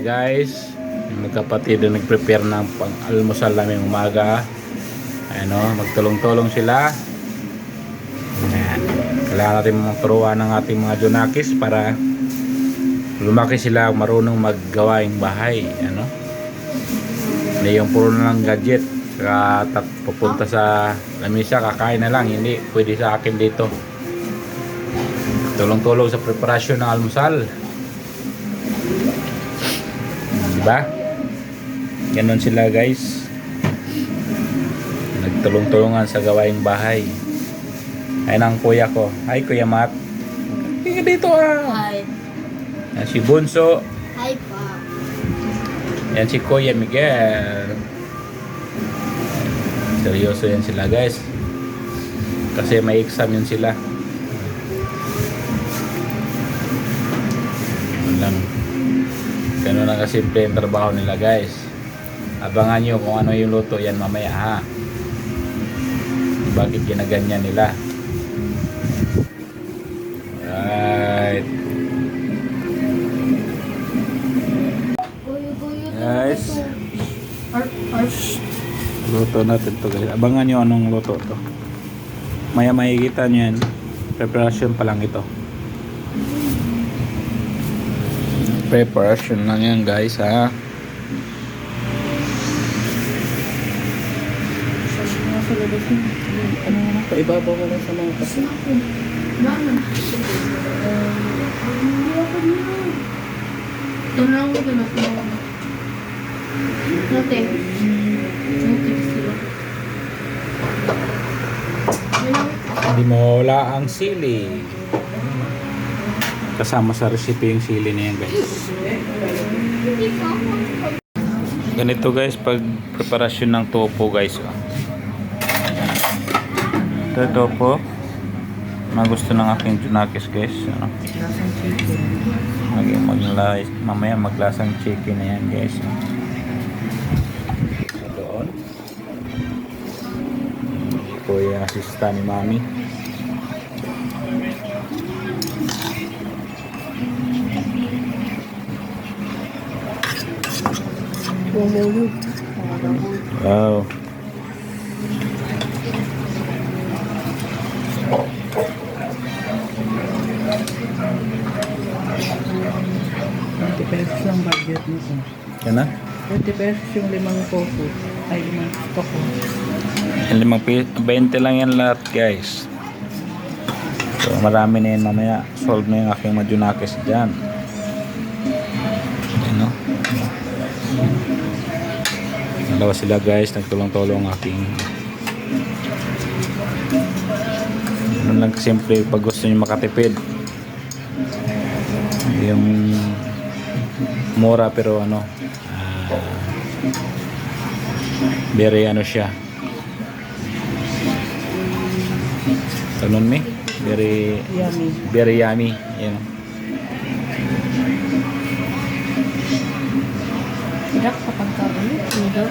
guys. Yung magkapatid na nag-prepare ng pang almusal namin umaga. Ano magtulong-tulong sila. Ayan. kailangan natin magturuan ng ating mga Junakis para lumaki sila marunong maggawaing bahay ano hindi yung puro na lang gadget. Saka pupunta sa lamisa kakain na lang. Hindi pwede sa akin dito. Tulong-tulong sa preparasyon ng almusal Diba? Ganon sila guys. Nagtulong-tulungan sa gawaing bahay. Ayun ang kuya ko. Hi Kuya Matt. Tingnan dito ah. Hi. Yan si Bunso. Hi pa. Yan si Kuya Miguel. Seryoso yan sila guys. Kasi may exam yun sila. Kasimple ang trabaho nila guys. Abangan nyo kung ano yung luto yan mamaya ha. Bakit ginaganyan nila. Right. Guys. Luto natin to guys. Abangan nyo anong luto to. Maya makikita nyo yan. Preparation pa lang ito. Preparation lang yan guys ha. Ano paibabaw ko lang sa mga kasi. Tanaw ko na po. Nate. Nate sila. Hindi mo wala ang sili. Kasama sa recipe yung sili na yan guys. Ganito guys pag preparasyon ng topo guys. oh. Ito topo. Mga gusto ng aking junakis guys. Ano? Chicken. Maging magla mamaya maglasang chicken na yan guys. Doon. Kuya asista ni mami. Wow. Twenty pesos lang budget nito. Yan na. 20 pesos yung limang coco. Ay, limang toko. Yung limang pi- 20 lang yan lahat guys. So marami na yan mamaya. Solve na yung aking majunakis dyan. Dalawa sila guys. Nagtulong-tulong ang aking ano lang simple pag gusto nyo makatipid. Yung mura pero ano ah, very ano siya Tanon mi? Very, Yummy. very yummy. Sarap kapag kain. Nilaw.